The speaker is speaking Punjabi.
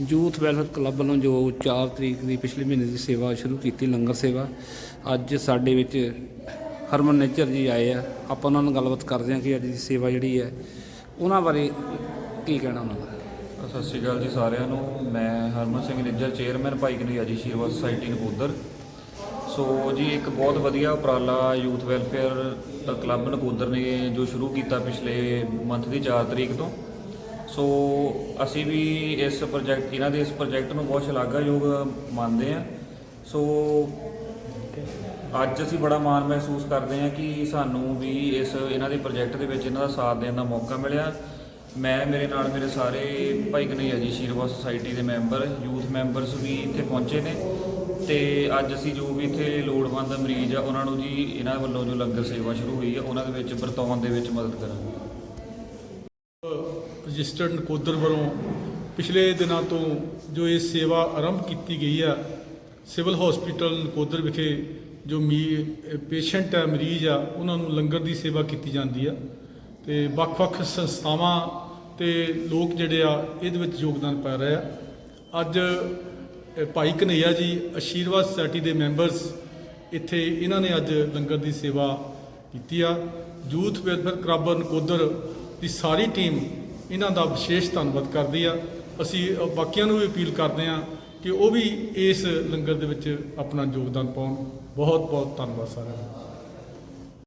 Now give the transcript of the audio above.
ਯੂਥ ਵੈਲਫੇਅਰ ਕਲੱਬ ਵੱਲੋਂ ਜੋ 4 ਤਰੀਕ ਦੀ ਪਿਛਲੇ ਮਹੀਨੇ ਦੀ ਸੇਵਾ ਸ਼ੁਰੂ ਕੀਤੀ, ਲੰਗਰ ਸੇਵਾ, ਅੱਜ ਸਾਡੇ ਵਿੱਚ ਹਰਮਨ ਨੇਚਰ ਜੀ ਆਏ ਆ। ਆਪਾਂ ਉਹਨਾਂ ਨਾਲ ਗੱਲਬਾਤ ਕਰਦੇ ਹਾਂ ਕਿ ਅੱਜ ਦੀ ਸੇਵਾ ਜਿਹੜੀ ਹੈ, ਉਹਨਾਂ ਬਾਰੇ ਕੀ ਕਹਿਣਾ ਉਹਨਾਂ ਦਾ? ਸਤਿ ਸ਼੍ਰੀ ਅਕਾਲ ਜੀ ਸਾਰਿਆਂ ਨੂੰ। ਮੈਂ ਹਰਮਨ ਸਿੰਘ ਨਿੱਜਰ, ਚੇਅਰਮੈਨ ਭਾਈ ਕਨਈਆ ਜੀ ਸ਼ੀਰਵਾਦ ਸੁਸਾਇਟੀ ਨਕੋਦਰ। ਸੋ ਜੀ, ਇੱਕ ਬਹੁਤ ਵਧੀਆ ਉਪਰਾਲਾ ਯੂਥ ਵੈਲਫੇਅਰ ਕਲੱਬ ਨਕੋਦਰ ਨੇ ਜੋ ਸ਼ੁਰੂ ਕੀਤਾ ਪਿਛਲੇ ਮੰਥ ਦੀ 4 ਤਰੀਕ ਤੋਂ। ਸੋ ਅਸੀਂ ਵੀ ਇਸ ਪ੍ਰੋਜੈਕਟ, ਇਹਨਾਂ ਦੇ ਇਸ ਪ੍ਰੋਜੈਕਟ ਨੂੰ ਬਹੁਤ ਸ਼ਲਾਘਾਯੋਗ ਮੰਨਦੇ ਹਾਂ। ਸੋ ਅੱਜ ਅਸੀਂ ਬੜਾ ਮਾਣ ਮਹਿਸੂਸ ਕਰਦੇ ਹਾਂ ਕਿ ਸਾਨੂੰ ਵੀ ਇਸ, ਇਹਨਾਂ ਦੇ ਪ੍ਰੋਜੈਕਟ ਦੇ ਵਿੱਚ ਇਹਨਾਂ ਦਾ ਸਾਥ ਦੇਣ ਦਾ ਮੌਕਾ ਮਿਲਿਆ। ਮੈਂ, ਮੇਰੇ ਨਾਲ ਮੇਰੇ ਸਾਰੇ ਭਾਈ ਕਨਈਆ ਜੀ, ਸ਼ੀਰਵਾ ਸੁਸਾਇਟੀ ਦੇ ਮੈਂਬਰ, ਯੂਥ ਮੈਂਬਰਸ ਵੀ ਇੱਥੇ ਪਹੁੰਚੇ ਨੇ। ਤੇ ਅੱਜ ਅਸੀਂ ਜੋ ਵੀ ਇੱਥੇ ਲੋੜਵੰਦ ਮਰੀਜ਼ ਆ, ਉਹਨਾਂ ਨੂੰ ਜੀ ਇਹਨਾਂ ਵੱਲੋਂ ਜੋ ਲੰਗਰ ਸੇਵਾ ਸ਼ੁਰੂ ਹੋਈ ਆ, ਉਹਨਾਂ ਦੇ ਵਿੱਚ ਵਰਤਾਉਣ ਦੇ ਵਿੱਚ ਮਦਦ ਕਰਾਂਗੇ। ਰਜਿਸਟਰਡ ਨਕੋਦਰ ਵੱਲੋਂ ਪਿਛਲੇ ਦਿਨਾਂ ਤੋਂ ਜੋ ਇਹ ਸੇਵਾ ਆਰੰਭ ਕੀਤੀ ਗਈ ਆ, ਸਿਵਲ ਹਸਪੀਟਲ ਨਕੋਦਰ ਵਿਖੇ ਜੋ ਮੀ ਪੇਸ਼ੈਂਟ ਆ, ਮਰੀਜ਼ ਆ, ਉਹਨਾਂ ਨੂੰ ਲੰਗਰ ਦੀ ਸੇਵਾ ਕੀਤੀ ਜਾਂਦੀ ਆ ਤੇ ਵੱਖ-ਵੱਖ ਸੰਸਥਾਵਾਂ ਤੇ ਲੋਕ ਜਿਹੜੇ ਆ, ਇਹਦੇ ਵਿੱਚ ਯੋਗਦਾਨ ਪਾ ਰਹੇ ਆ। ਅੱਜ ਭਾਈ ਕਨਈਆ ਜੀ ਆਸ਼ੀਰਵਾਦ ਸੁਸਾਇਟੀ ਦੇ ਮੈਂਬਰਸ ਇੱਥੇ ਇਹਨਾਂ ਨੇ ਅੱਜ ਲੰਗਰ ਦੀ ਸੇਵਾ ਕੀਤੀ ਆ। ਯੂਥ ਵੈਲਫੇਅਰ ਕਲੱਬ ਨਕੋਦਰ ਦੀ ਸਾਰੀ ਟੀਮ ਇਹਨਾਂ ਦਾ ਵਿਸ਼ੇਸ਼ ਧੰਨਵਾਦ ਕਰਦੀ ਆ। ਅਸੀਂ ਬਾਕੀਆਂ ਨੂੰ ਵੀ ਅਪੀਲ ਕਰਦੇ ਆ ਕਿ ਉਹ ਵੀ ਇਸ ਲੰਗਰ ਦੇ ਵਿੱਚ ਆਪਣਾ ਯੋਗਦਾਨ ਪਾਉਣ। ਬਹੁਤ ਬਹੁਤ ਧੰਨਵਾਦ ਸਾਰਿਆਂ ਦਾ।